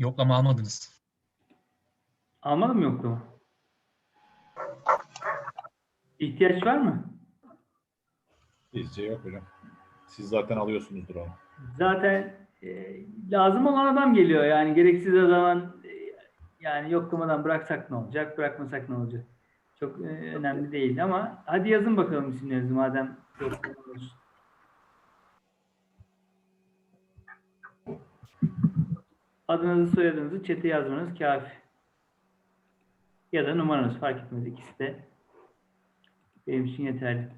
yoklama almadınız. Almadın mı yoklama? İhtiyaç var mı? Bizce yok hocam. Siz zaten alıyorsunuzdur onu. Zaten e, lazım olan adam geliyor yani gereksiz o zaman e, yani yoklamadan bıraksak ne olacak, bırakmasak ne olacak? Çok e, önemli değil ama hadi yazın bakalım isimlerinizi madem yoklamıyoruz. Adınızı, soyadınızı çete yazmanız kafi. Ya da numaranız fark etmez ikisi de benim için yeterli.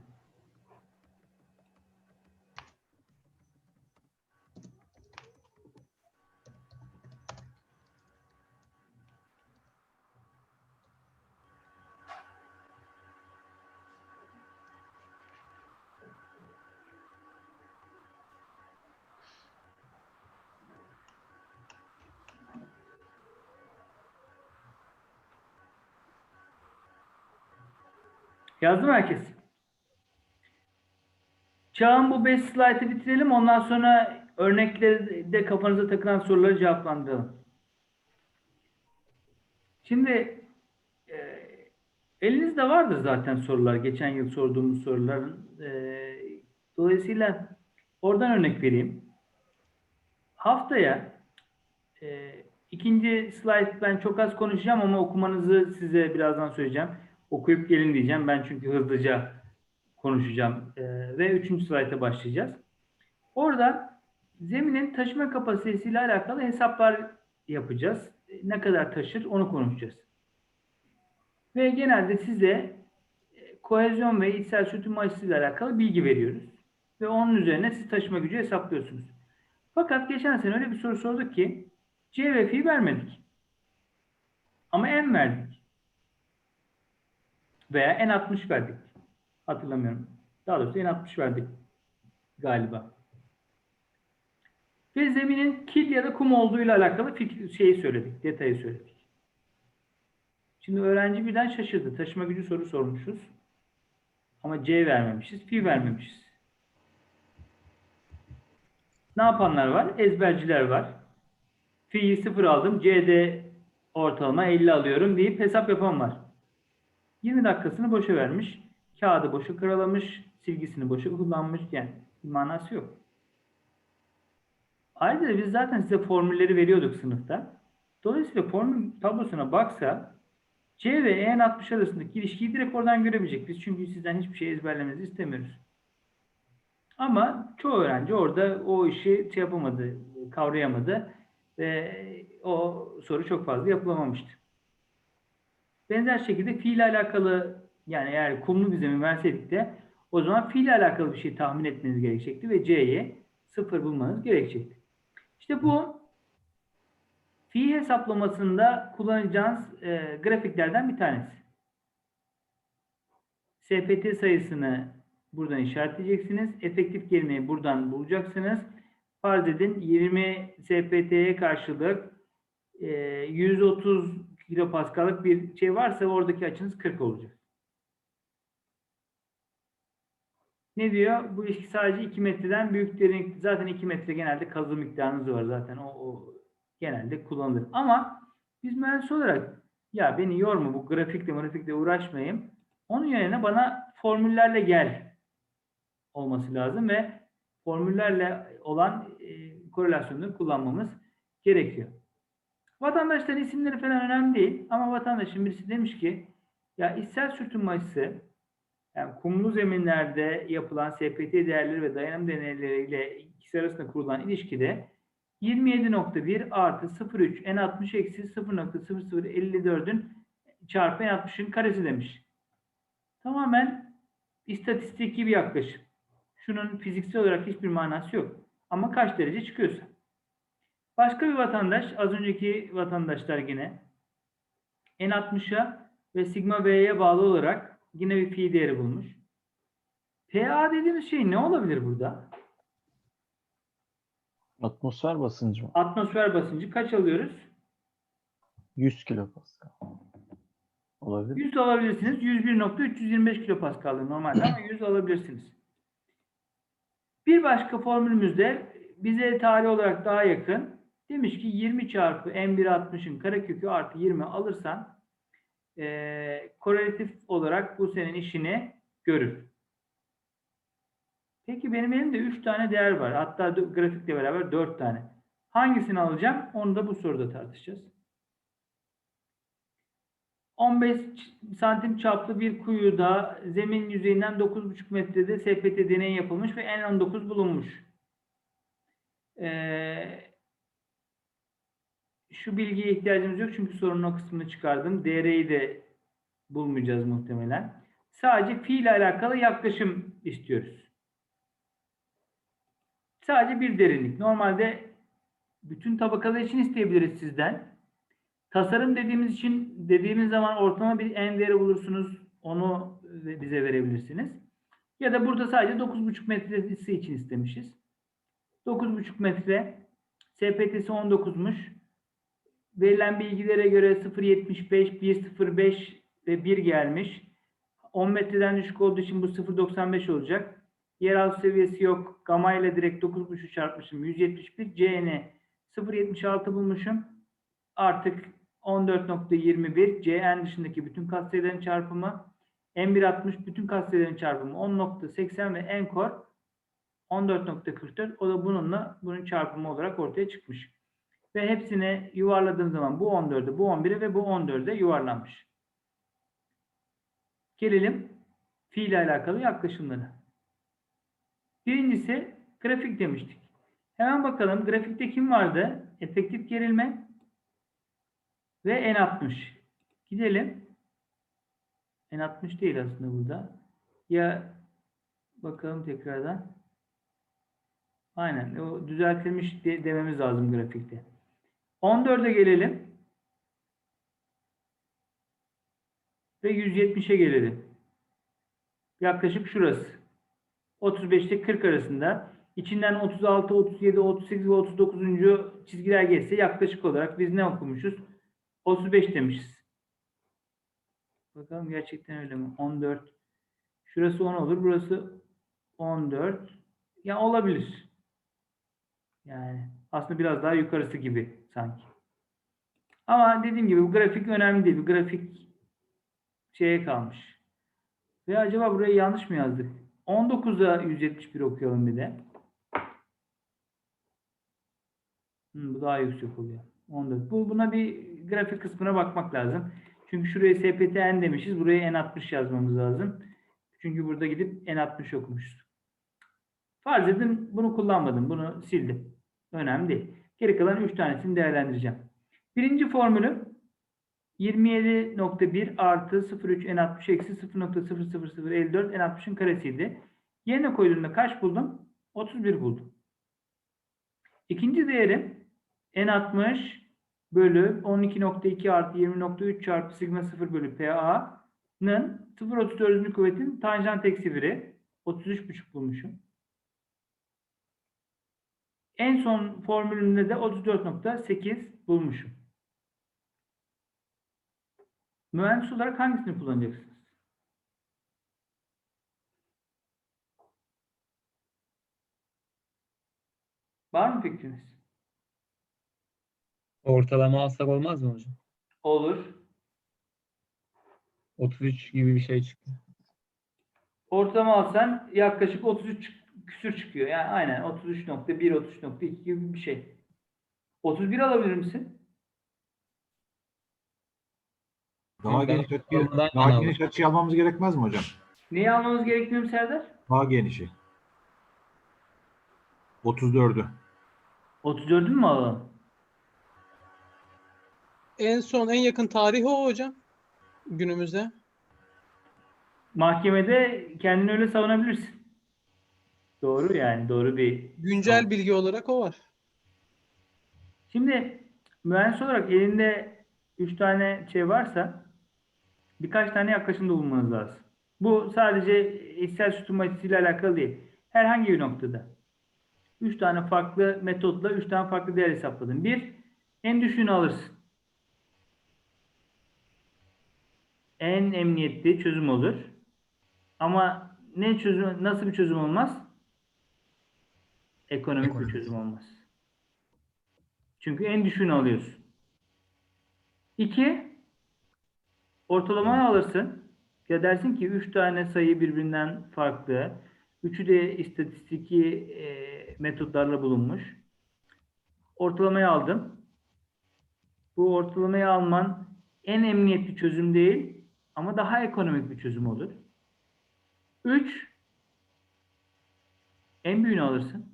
Yazdı mı herkes? Çağın bu 5 slaytı bitirelim. Ondan sonra örneklerde kafanıza takılan soruları cevaplandıralım. Şimdi e, elinizde vardır zaten sorular. Geçen yıl sorduğumuz soruların. E, dolayısıyla oradan örnek vereyim. Haftaya e, ikinci slayt ben çok az konuşacağım ama okumanızı size birazdan söyleyeceğim. Okuyup gelin diyeceğim. Ben çünkü hızlıca konuşacağım. Ee, ve üçüncü slayta başlayacağız. Orada zeminin taşıma kapasitesiyle alakalı hesaplar yapacağız. Ne kadar taşır onu konuşacağız. Ve genelde size e, kohezyon ve içsel sütun açısıyla alakalı bilgi veriyoruz. Ve onun üzerine siz taşıma gücü hesaplıyorsunuz. Fakat geçen sene öyle bir soru sorduk ki C ve Fi vermedik. Ama M verdik veya en 60 verdik. Hatırlamıyorum. Daha doğrusu en 60 verdik galiba. Ve zeminin kil ya da kum olduğuyla alakalı fikir, şeyi söyledik, detayı söyledik. Şimdi öğrenci birden şaşırdı. Taşıma gücü soru sormuşuz. Ama C vermemişiz, fi vermemişiz. Ne yapanlar var? Ezberciler var. Fi'yi 0 aldım, C'de ortalama 50 alıyorum deyip hesap yapan var. 20 dakikasını boşa vermiş. Kağıdı boşa karalamış. Silgisini boşa kullanmış. Yani bir manası yok. Ayrıca biz zaten size formülleri veriyorduk sınıfta. Dolayısıyla formül tablosuna baksa C ve EN 60 arasındaki ilişkiyi direkt oradan görebilecek. Biz çünkü sizden hiçbir şey ezberlemenizi istemiyoruz. Ama çoğu öğrenci orada o işi şey yapamadı, kavrayamadı ve o soru çok fazla yapılamamıştı. Benzer şekilde fiil alakalı yani eğer kumlu bir zemin verseydik de o zaman fiil alakalı bir şey tahmin etmeniz gerekecekti ve C'ye sıfır bulmanız gerekecekti. İşte bu fi hesaplamasında kullanacağınız e, grafiklerden bir tanesi. SPT sayısını buradan işaretleyeceksiniz. Efektif gerimeyi buradan bulacaksınız. Farz edin 20 SPT'ye karşılık e, 130 kilopaskallık bir şey varsa oradaki açınız 40 olacak. Ne diyor? Bu ilişki sadece 2 metreden büyüklerin zaten 2 metre genelde kazı miktarınız var zaten o, o genelde kullanılır. Ama biz mühendis olarak ya beni yorma bu grafikle grafikle uğraşmayayım. Onun yerine bana formüllerle gel olması lazım ve formüllerle olan e, korelasyonları kullanmamız gerekiyor. Vatandaşların isimleri falan önemli değil ama vatandaşın birisi demiş ki ya içsel sürtünme açısı yani kumlu zeminlerde yapılan SPT değerleri ve dayanım deneyleriyle ikisi arasında kurulan ilişkide 27.1 artı 0.3 N60 eksi 0.0054'ün çarpı N60'ın karesi demiş. Tamamen istatistiki bir yaklaşım. Şunun fiziksel olarak hiçbir manası yok. Ama kaç derece çıkıyorsa. Başka bir vatandaş, az önceki vatandaşlar yine N60'a ve sigma V'ye bağlı olarak yine bir pi değeri bulmuş. PA dediğimiz şey ne olabilir burada? Atmosfer basıncı mı? Atmosfer basıncı kaç alıyoruz? 100 kilopascal. Olabilir. 100 alabilirsiniz. 101.325 kilopascal normalde ama 100 alabilirsiniz. Bir başka formülümüzde bize tarih olarak daha yakın Demiş ki 20 çarpı n160'ın karekökü artı 20 alırsan eee korelatif olarak bu senin işini görür. Peki benim elimde 3 tane değer var. Hatta grafikle beraber 4 tane. Hangisini alacağım? Onu da bu soruda tartışacağız. 15 ç- santim çaplı bir kuyuda zemin yüzeyinden 9,5 metrede SPT deneyi yapılmış ve N19 bulunmuş. Ee, şu bilgiye ihtiyacımız yok çünkü sorunun o kısmını çıkardım. DR'yi de bulmayacağız muhtemelen. Sadece fi ile alakalı yaklaşım istiyoruz. Sadece bir derinlik. Normalde bütün tabakalar için isteyebiliriz sizden. Tasarım dediğimiz için dediğimiz zaman ortalama bir en değeri bulursunuz. Onu bize verebilirsiniz. Ya da burada sadece 9,5 metresi için istemişiz. 9,5 metre SPT'si 19'muş. Verilen bilgilere göre 0.75, 1.05 ve 1 gelmiş. 10 metreden düşük olduğu için bu 0.95 olacak. Yeraltı seviyesi yok. Gamma ile direkt 9.5'ü çarpmışım. 171. CN 0.76 bulmuşum. Artık 14.21 CN dışındaki bütün katsayıların çarpımı M160 bütün katsayıların çarpımı 10.80 ve Enkor 14.44 o da bununla bunun çarpımı olarak ortaya çıkmış. Ve hepsini yuvarladığım zaman bu 14'e, bu 11'e ve bu 14'e yuvarlanmış. Gelelim fiil alakalı yaklaşımlara. Birincisi grafik demiştik. Hemen bakalım grafikte kim vardı? Efektif gerilme ve N60. Gidelim. N60 değil aslında burada. Ya bakalım tekrardan. Aynen. O düzeltilmiş de- dememiz lazım grafikte. 14'e gelelim. Ve 170'e gelelim. Yaklaşık şurası. 35 ile 40 arasında. İçinden 36, 37, 38 ve 39. çizgiler geçse yaklaşık olarak biz ne okumuşuz? 35 demişiz. Bakalım gerçekten öyle mi? 14. Şurası 10 olur. Burası 14. Ya olabilir. Yani aslında biraz daha yukarısı gibi sanki. Ama dediğim gibi bu grafik önemli değil. Bu grafik şeye kalmış. Ve acaba burayı yanlış mı yazdık? 19'a 171 okuyalım bir de. Hmm, bu daha yüksek oluyor. 14. Bu, buna bir grafik kısmına bakmak lazım. Çünkü şuraya SPTN demişiz. Buraya N60 yazmamız lazım. Çünkü burada gidip N60 okumuşuz. Farz edin bunu kullanmadım. Bunu sildim. Önemli değil. Geri kalan 3 tanesini değerlendireceğim. Birinci formülü 27.1 artı 0.3 N60 eksi 0.00054 N60'ın karesiydi. Yerine koyduğumda kaç buldum? 31 buldum. İkinci değerim N60 bölü 12.2 artı 20.3 çarpı sigma 0 bölü PA'nın 0.34. kuvvetin tanjant eksi 1'i 33.5 bulmuşum. En son formülümde de 34.8 bulmuşum. Mühendis olarak hangisini kullanacaksınız? Var mı fikriniz? Ortalama alsak olmaz mı hocam? Olur. 33 gibi bir şey çıktı. Ortalama alsan yaklaşık 33 küsür çıkıyor. Yani aynen 33.1, 33.2 gibi bir şey. 31 alabilir misin? Daha Ben geniş açı, ortalamadan daha geniş açı almamız gerekmez mi hocam? Neyi almamız gerektiğini Serdar? Daha genişi. 34'ü. 34'ü mü alalım? En son en yakın tarih o hocam. Günümüzde. Mahkemede kendini öyle savunabilirsin. Doğru yani doğru bir Güncel bilgi olarak o var. Şimdi mühendis olarak elinde 3 tane şey varsa birkaç tane yaklaşımda bulmanız lazım. Bu sadece içsel sütun açısıyla alakalı değil. Herhangi bir noktada. 3 tane farklı metotla 3 tane farklı değer hesapladın. Bir, en düşüğünü alırsın. En emniyetli çözüm olur. Ama ne çözüm, nasıl bir çözüm olmaz? Ekonomik bir çözüm olmaz. Çünkü en düşüğünü alıyorsun. 2. Ortalamayı alırsın. Ya dersin ki 3 tane sayı birbirinden farklı. Üçü de istatistiki e, metotlarla bulunmuş. Ortalamayı aldım. Bu ortalamayı alman en emniyetli çözüm değil ama daha ekonomik bir çözüm olur. 3 en büyüğünü alırsın.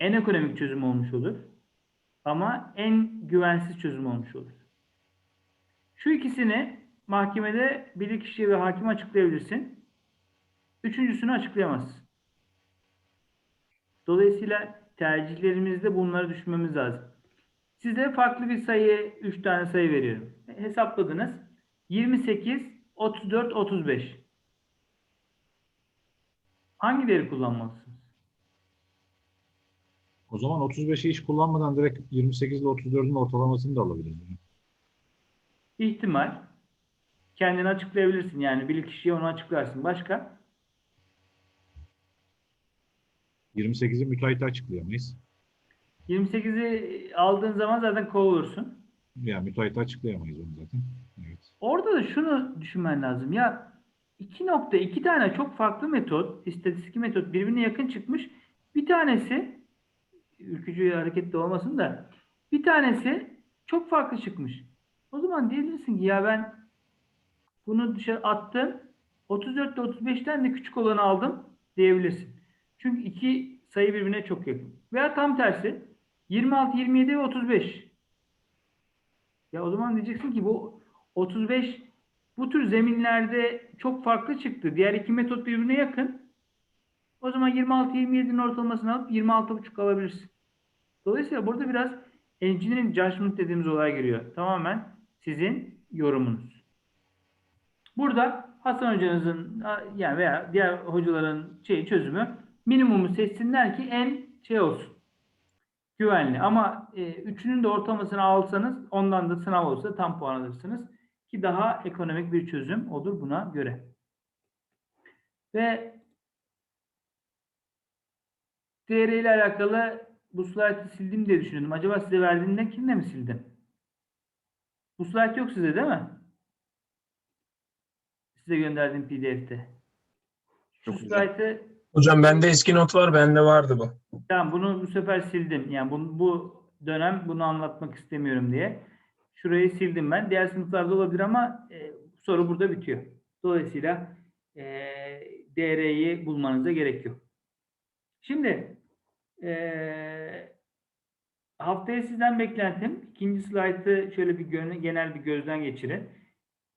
En ekonomik çözüm olmuş olur. Ama en güvensiz çözüm olmuş olur. Şu ikisini mahkemede bilirkişi ve hakim açıklayabilirsin. Üçüncüsünü açıklayamazsın. Dolayısıyla tercihlerimizde bunları düşünmemiz lazım. Size farklı bir sayı, 3 tane sayı veriyorum. Hesapladınız. 28, 34, 35. Hangileri kullanmalısınız? O zaman 35'i hiç kullanmadan direkt 28 ile 34'ün ortalamasını da alabiliriz. İhtimal. Kendini açıklayabilirsin. Yani bilirkişiye onu açıklarsın. Başka? 28'i müteahhite açıklayamayız. 28'i aldığın zaman zaten kovulursun. Yani müteahhite açıklayamayız onu zaten. Evet. Orada da şunu düşünmen lazım. Ya iki nokta, iki tane çok farklı metot, istatistik metot birbirine yakın çıkmış. Bir tanesi ülkücü hareketli olmasın da bir tanesi çok farklı çıkmış. O zaman diyebilirsin ki ya ben bunu dışarı attım. 34 ile 35'ten de küçük olanı aldım diyebilirsin. Çünkü iki sayı birbirine çok yakın. Veya tam tersi 26, 27 ve 35. Ya o zaman diyeceksin ki bu 35 bu tür zeminlerde çok farklı çıktı. Diğer iki metot birbirine yakın. O zaman 26-27'nin ortalamasını alıp 26,5 alabilirsin. Dolayısıyla burada biraz engineering judgment dediğimiz olay giriyor. Tamamen sizin yorumunuz. Burada Hasan hocanızın yani veya diğer hocaların şey çözümü minimumu seçsinler ki en şey olsun. Güvenli. Ama e, üçünün de ortalamasını alsanız ondan da sınav olsa tam puan alırsınız. Ki daha ekonomik bir çözüm olur buna göre. Ve DR ile alakalı bu slaytı sildim diye düşünüyordum. Acaba size verdiğimde kimle mi sildim? Bu slayt yok size değil mi? Size gönderdiğim pdf'te. Şu Çok slaytı Hocam bende eski not var, bende vardı bu. Tamam bunu bu sefer sildim. Yani bu, bu dönem bunu anlatmak istemiyorum diye. Şurayı sildim ben. Diğer sınıflarda olabilir ama e, soru burada bitiyor. Dolayısıyla e, DR'yi bulmanıza gerek yok. Şimdi e, haftaya sizden beklentim ikinci slaytı şöyle bir genel bir gözden geçirin.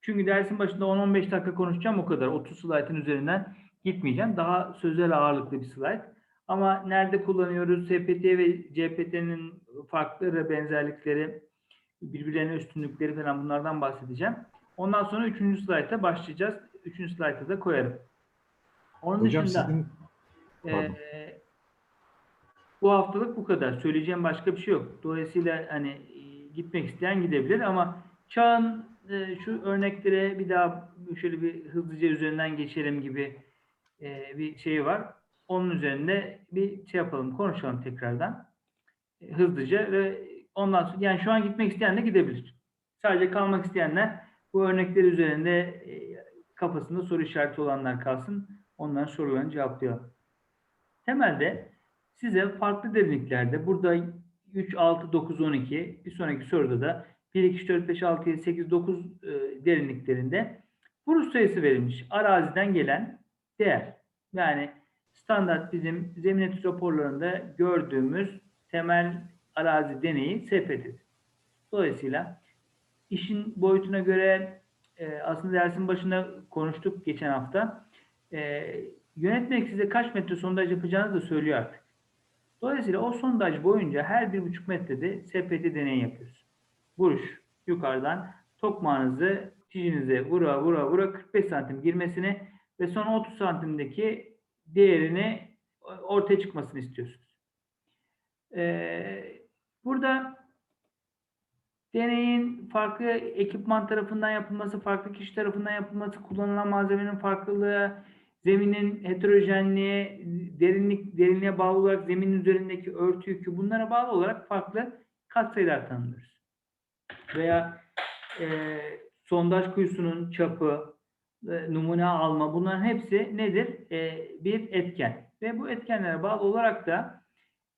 Çünkü dersin başında 10-15 dakika konuşacağım o kadar. 30 slaytın üzerinden gitmeyeceğim. Daha sözel ağırlıklı bir slayt. Ama nerede kullanıyoruz? SPT ve CPT'nin farkları, benzerlikleri, birbirlerine üstünlükleri falan bunlardan bahsedeceğim. Ondan sonra üçüncü slayta başlayacağız. Üçüncü slayta da koyarım. Onun Hocam dışında sizin eee, bu haftalık bu kadar. Söyleyeceğim başka bir şey yok. Dolayısıyla hani e, gitmek isteyen gidebilir ama çağın e, şu örneklere bir daha şöyle bir hızlıca üzerinden geçelim gibi e, bir şey var. Onun üzerinde bir şey yapalım, konuşalım tekrardan. E, hızlıca ve ondan sonra yani şu an gitmek isteyen de gidebilir. Sadece kalmak isteyenler bu örnekler üzerinde e, kafasında soru işareti olanlar kalsın. Onların sorularını cevaplayalım. Temelde size farklı derinliklerde burada 3, 6, 9, 12 bir sonraki soruda da 1, 2, 3, 4, 5, 6, 7, 8, 9 e, derinliklerinde vuruş sayısı verilmiş. Araziden gelen değer. Yani standart bizim zemin etüt raporlarında gördüğümüz temel arazi deneyi SPT'dir. Dolayısıyla işin boyutuna göre e, aslında dersin başında konuştuk geçen hafta. E, yönetmelik size kaç metre sondaj yapacağınızı da söylüyor artık. Dolayısıyla o sondaj boyunca her bir buçuk metrede SPT deneyi yapıyoruz. Vuruş yukarıdan tokmağınızı çizinize vura vura vura 45 santim girmesini ve son 30 santimdeki değerini ortaya çıkmasını istiyorsunuz. Ee, burada deneyin farklı ekipman tarafından yapılması, farklı kişi tarafından yapılması, kullanılan malzemenin farklılığı, zeminin heterojenliğe, derinlik, derinliğe bağlı olarak zeminin üzerindeki örtü yükü bunlara bağlı olarak farklı katsayılar tanımlıyoruz. Veya e, sondaj kuyusunun çapı, e, numune alma bunların hepsi nedir? E, bir etken. Ve bu etkenlere bağlı olarak da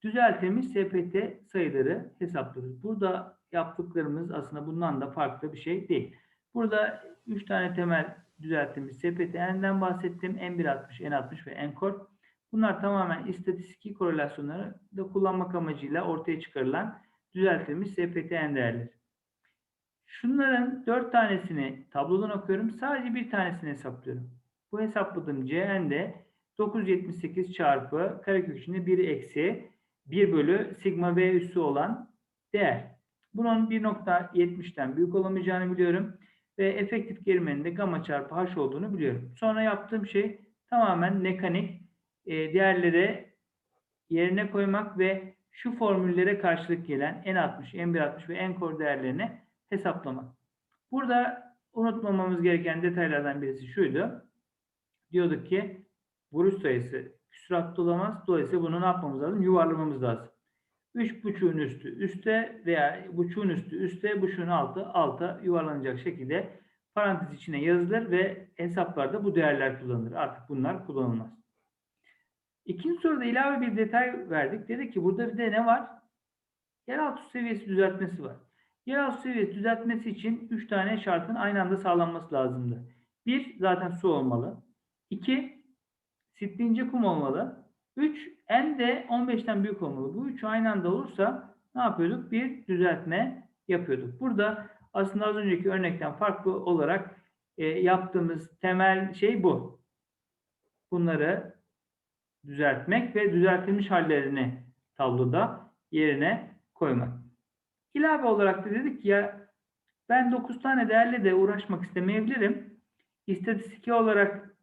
düzeltilmiş SPT sayıları hesaplıyoruz. Burada yaptıklarımız aslında bundan da farklı bir şey değil. Burada 3 tane temel düzeltilmiş SPT'den bahsettim. N160, N60 ve N-Core. Bunlar tamamen istatistik korelasyonları da kullanmak amacıyla ortaya çıkarılan düzeltilmiş SPTN değerleri. Şunların 4 tanesini tablodan okuyorum. Sadece bir tanesini hesaplıyorum. Bu hesapladığım Cn de 978 çarpı karekök içinde 1 eksi 1 bölü sigma v üssü olan değer. Bunun 1.70'ten büyük olamayacağını biliyorum. Ve efektif gerimenin de gamma çarpı h olduğunu biliyorum. Sonra yaptığım şey tamamen mekanik e, değerleri yerine koymak ve şu formüllere karşılık gelen N60, N160 ve N-Core değerlerini hesaplamak. Burada unutmamamız gereken detaylardan birisi şuydu. Diyorduk ki vuruş sayısı küsuratlı olamaz. Dolayısıyla bunu ne yapmamız lazım? Yuvarlamamız lazım. 3 buçuğun üstü üste veya buçuğun üstü üste, buçuğun altı alta yuvarlanacak şekilde parantez içine yazılır ve hesaplarda bu değerler kullanılır. Artık bunlar kullanılmaz. İkinci soruda ilave bir detay verdik. Dedik ki burada bir de ne var? Yeraltı seviyesi düzeltmesi var. Yeraltı seviyesi düzeltmesi için 3 tane şartın aynı anda sağlanması lazımdı. Bir, zaten su olmalı. 2, sittince kum olmalı. 3, en de 15'ten büyük olmalı. Bu üçü aynı anda olursa ne yapıyorduk? Bir düzeltme yapıyorduk. Burada aslında az önceki örnekten farklı olarak e, yaptığımız temel şey bu. Bunları düzeltmek ve düzeltilmiş hallerini tabloda yerine koymak. İlave olarak da dedik ki ya ben 9 tane değerle de uğraşmak istemeyebilirim. İstatistik olarak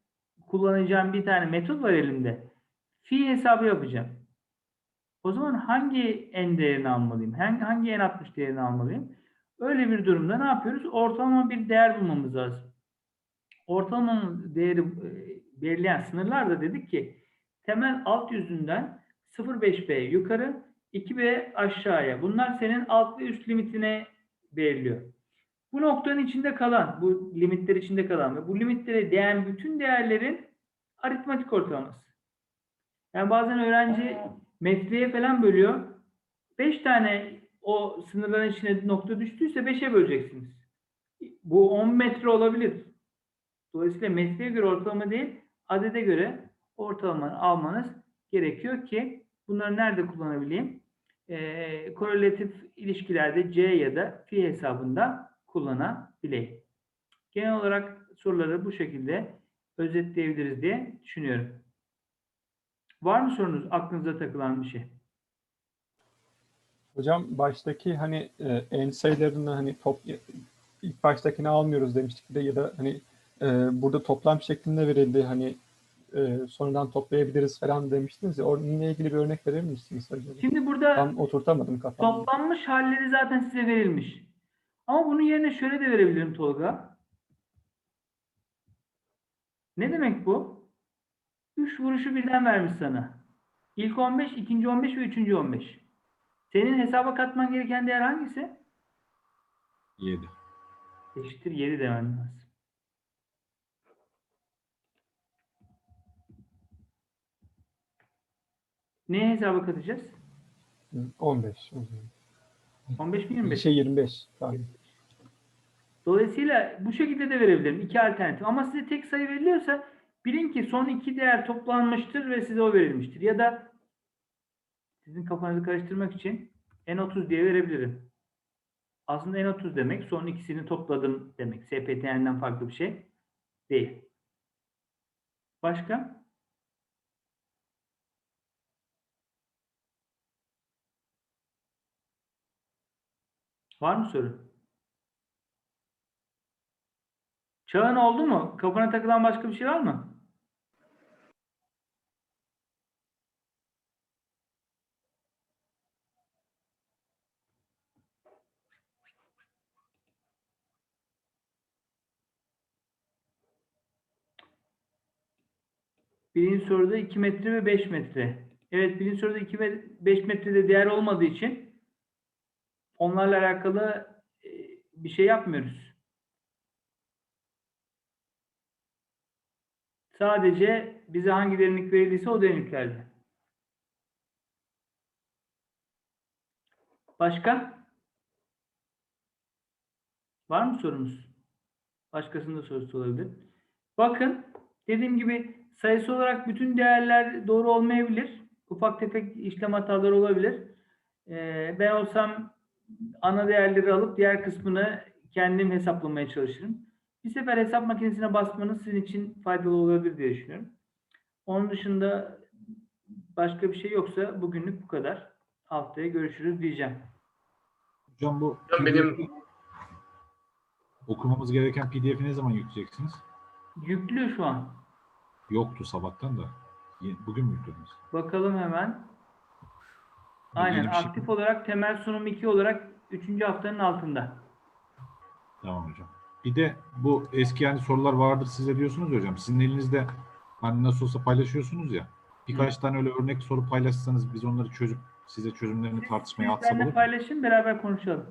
kullanacağım bir tane metot var elimde. Fi hesabı yapacağım. O zaman hangi n değerini almalıyım? Hangi, hangi n60 değerini almalıyım? Öyle bir durumda ne yapıyoruz? Ortalama bir değer bulmamız lazım. Ortalama değeri e, belirleyen sınırlar da dedik ki temel alt yüzünden 0.5b yukarı 2b aşağıya. Bunlar senin alt ve üst limitine belirliyor. Bu noktanın içinde kalan, bu limitler içinde kalan ve bu limitlere değen bütün değerlerin aritmatik ortalaması. Yani bazen öğrenci metreye falan bölüyor. 5 tane o sınırların içine nokta düştüyse 5'e böleceksiniz. Bu 10 metre olabilir. Dolayısıyla metreye göre ortalama değil, adede göre ortalamanı almanız gerekiyor ki bunları nerede kullanabileyim? Ee, korelatif ilişkilerde C ya da fi hesabında kullanabileyim. Genel olarak soruları bu şekilde özetleyebiliriz diye düşünüyorum. Var mı sorunuz? Aklınıza takılan bir şey? Hocam baştaki hani e, en sayılarını hani top ilk baştakini almıyoruz demiştik de ya da hani e, burada toplam şeklinde verildi hani e, sonradan toplayabiliriz falan demiştiniz ya onunla ilgili bir örnek verir misiniz hocam? Şimdi burada Tam oturtamadım kafamda. toplanmış halleri zaten size verilmiş. Ama bunun yerine şöyle de verebilirim Tolga. Ne demek bu? 3 vuruşu birden vermiş sana. İlk 15, ikinci 15 ve üçüncü 15. Senin hesaba katman gereken değer hangisi? 7. Eşittir 7 demen lazım. Neye hesaba katacağız? Hı, 15. 15 mi 25? Şey 25. Pardon. Dolayısıyla bu şekilde de verebilirim. İki alternatif. Ama size tek sayı veriliyorsa bilin ki son iki değer toplanmıştır ve size o verilmiştir. Ya da sizin kafanızı karıştırmak için N30 diye verebilirim. Aslında N30 demek son ikisini topladım demek. SPTN'den farklı bir şey değil. Başka? Var mı soru? Çağın oldu mu? Kafana takılan başka bir şey var mı? Birinci soruda 2 metre ve 5 metre. Evet birinci soruda 2 ve 5 metrede değer olmadığı için onlarla alakalı e, bir şey yapmıyoruz. Sadece bize hangi derinlik verildiyse o derinliklerde. Başka? Var mı sorunuz? Başkasının da sorusu olabilir. Bakın dediğim gibi sayısı olarak bütün değerler doğru olmayabilir. Ufak tefek işlem hataları olabilir. Ee, ben olsam ana değerleri alıp diğer kısmını kendim hesaplamaya çalışırım. Bir sefer hesap makinesine basmanız sizin için faydalı olabilir diye düşünüyorum. Onun dışında başka bir şey yoksa bugünlük bu kadar. Haftaya görüşürüz diyeceğim. Hocam bu Hocam benim- okumamız gereken PDF'i ne zaman yükleyeceksiniz? Yüklü şu an. Yoktu sabahtan da. Bugün mü yüklediniz? Bakalım hemen. Aynen yeni bir şey mi? aktif olarak temel sunum 2 olarak 3. haftanın altında. Tamam hocam. Bir de bu eski yani sorular vardır size diyorsunuz ya hocam. Sizin elinizde hani nasıl olsa paylaşıyorsunuz ya. Birkaç tane öyle örnek soru paylaşsanız biz onları çözüp size çözümlerini tartışmaya atsak Ben olur de mu? paylaşın beraber konuşalım.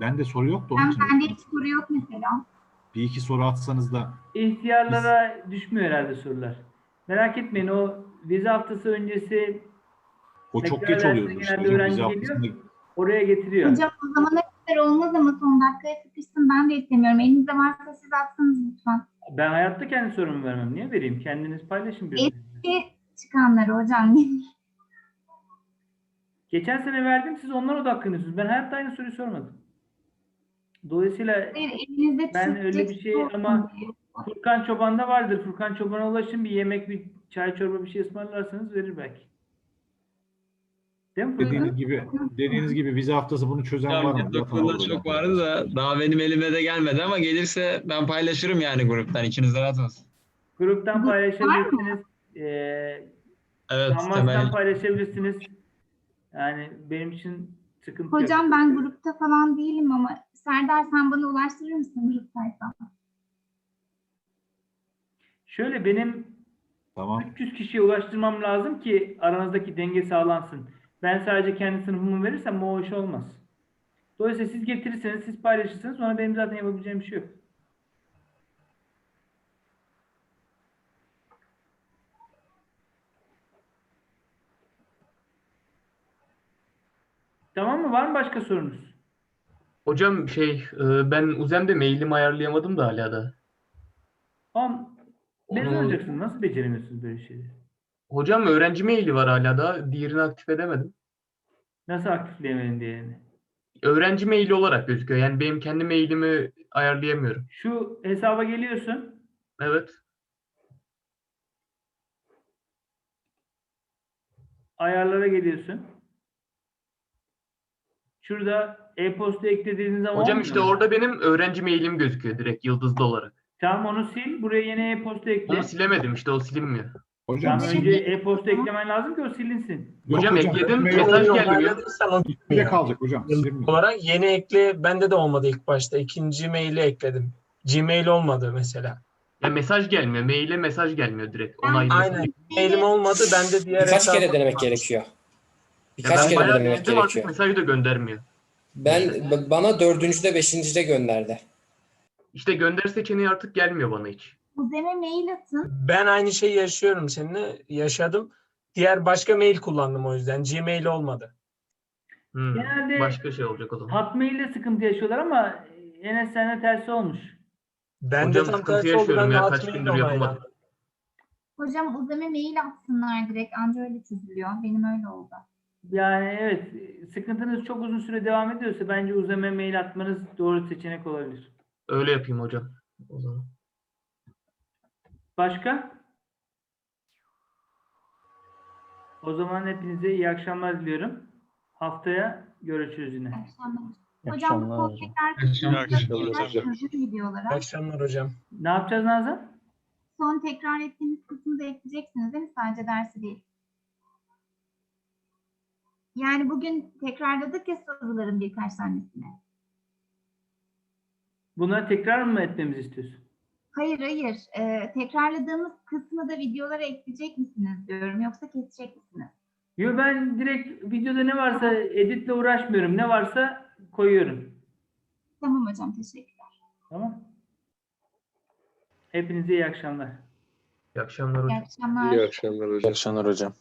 Bende soru yoktu onun Ben, için. bende hiç soru yok mesela. Bir iki soru atsanız da İhtiyarlara düşmüyor herhalde sorular. Merak etmeyin o vize haftası öncesi o çok geç oluyordu işte hocam. haftasında oraya getiriyor. Hocam o zamana kadar olmaz ama son dakikaya sıkıştım. Ben de istemiyorum. Elinizde varsa siz atsanız lütfen. Ben hayatta kendi sorumu vermem. Niye vereyim? Kendiniz paylaşın bir. Eski çıkanları hocam. Geçen sene verdim siz onlara odaklanıyorsunuz. Ben hayatta aynı soruyu sormadım. Dolayısıyla Hayır, Ben öyle bir şey ama-. Furkan Çoban'da vardır. Furkan Çoban'a ulaşın bir yemek, bir çay çorba bir şey ısmarlarsanız verir belki. Değil mi Furkan? dediğiniz gibi dediğiniz gibi vize haftası bunu çözen var mı? Okulda çok vardı da daha benim elime de gelmedi ama gelirse ben paylaşırım yani gruptan. İkiniz de rahat olsun. Gruptan paylaşabilirsiniz. Ee, Evet Kanvas'tan temel. paylaşabilirsiniz. Yani benim için sıkıntı yok. Hocam ben grupta falan değilim ama Serdar sen bana ulaştırır mısın grup sayfam? Şöyle benim Tamam. 300 kişiye ulaştırmam lazım ki aranızdaki denge sağlansın. Ben sadece kendi sınıfımı verirsem o iş olmaz. Dolayısıyla siz getirirseniz, siz paylaşırsanız sonra benim zaten yapabileceğim bir şey yok. Tamam mı? Var mı başka sorunuz? Hocam şey e, ben Uzem'de mailimi ayarlayamadım da hala da. Tamam. Mezun Onu-. Nasıl beceremiyorsunuz böyle şeyleri? Hocam öğrenci maili var hala da. Diğerini aktif edemedim. Nasıl aktifleyemeyin diye. Öğrenci maili olarak gözüküyor. Yani benim kendi mailimi ayarlayamıyorum. Şu hesaba geliyorsun. Evet. Ayarlara geliyorsun. Şurada e-posta eklediğiniz zaman Hocam işte mu? orada benim öğrenci mailim gözüküyor direkt yıldızlı olarak. Tamam onu sil. Buraya yeni e-posta ekle. Onu silemedim işte o silinmiyor. Hocam Tamam, önce e-posta eklemen lazım ki o silinsin. Yok hocam ekledim, mail mesaj gelmiyor. Size kalacak hocam. silinmiyor. olarak yeni ekle bende de olmadı ilk başta. İkinci maili ekledim. Gmail olmadı mesela. Ya mesaj gelmiyor. Maile mesaj gelmiyor direkt. Onaylı. Aynen. Mailim olmadı. Ben de diğer Birkaç kere denemek gerekiyor. Birkaç ben kere bayağı denemek denedim artık gerekiyor. mesaj da göndermiyor. Ben bana dördüncüde beşincide gönderdi. İşte gönder seçeneği artık gelmiyor bana hiç. Uzeme mail atın. Ben aynı şeyi yaşıyorum seninle. Yaşadım. Diğer başka mail kullandım o yüzden. Gmail olmadı. Hmm, Genelde- Başka şey olacak o zaman. Hotmail'de sıkıntı yaşıyorlar ama Enes sende tersi olmuş. Ben Hocam de tam sıkıntı tersi oldu. yaşıyorum Ben ya, kaç Hotmail gündür yapamadım. Hocam uzeme mail atsınlar direkt. Anca öyle çözülüyor. Benim öyle oldu. Yani evet sıkıntınız çok uzun süre devam ediyorsa bence uzame mail atmanız doğru seçenek olabilir. Öyle yapayım hocam. O zaman. Başka? O zaman hepinize iyi akşamlar diliyorum. Haftaya görüşürüz yine. İyi akşamlar. Hocam bu akşamlar hocam. tekrar İyi kısmını akşamlar tekrar hocam. çözüm video İyi olarak. akşamlar hocam. Ne yapacağız Nazan? Son tekrar ettiğiniz kısmı da ekleyeceksiniz değil mi? Sadece dersi değil. Yani bugün tekrarladık ya soruların birkaç tanesini. Buna tekrar mı etmemizi istiyorsun? Hayır hayır. Ee, tekrarladığımız kısmı da videolara ekleyecek misiniz diyorum. Yoksa kesecek misiniz? Yo ben direkt videoda ne varsa editle uğraşmıyorum. Ne varsa koyuyorum. Tamam hocam teşekkürler. Tamam. Hepinize iyi akşamlar. İyi akşamlar İyi hocam. akşamlar. İyi akşamlar hocam. akşamlar hocam.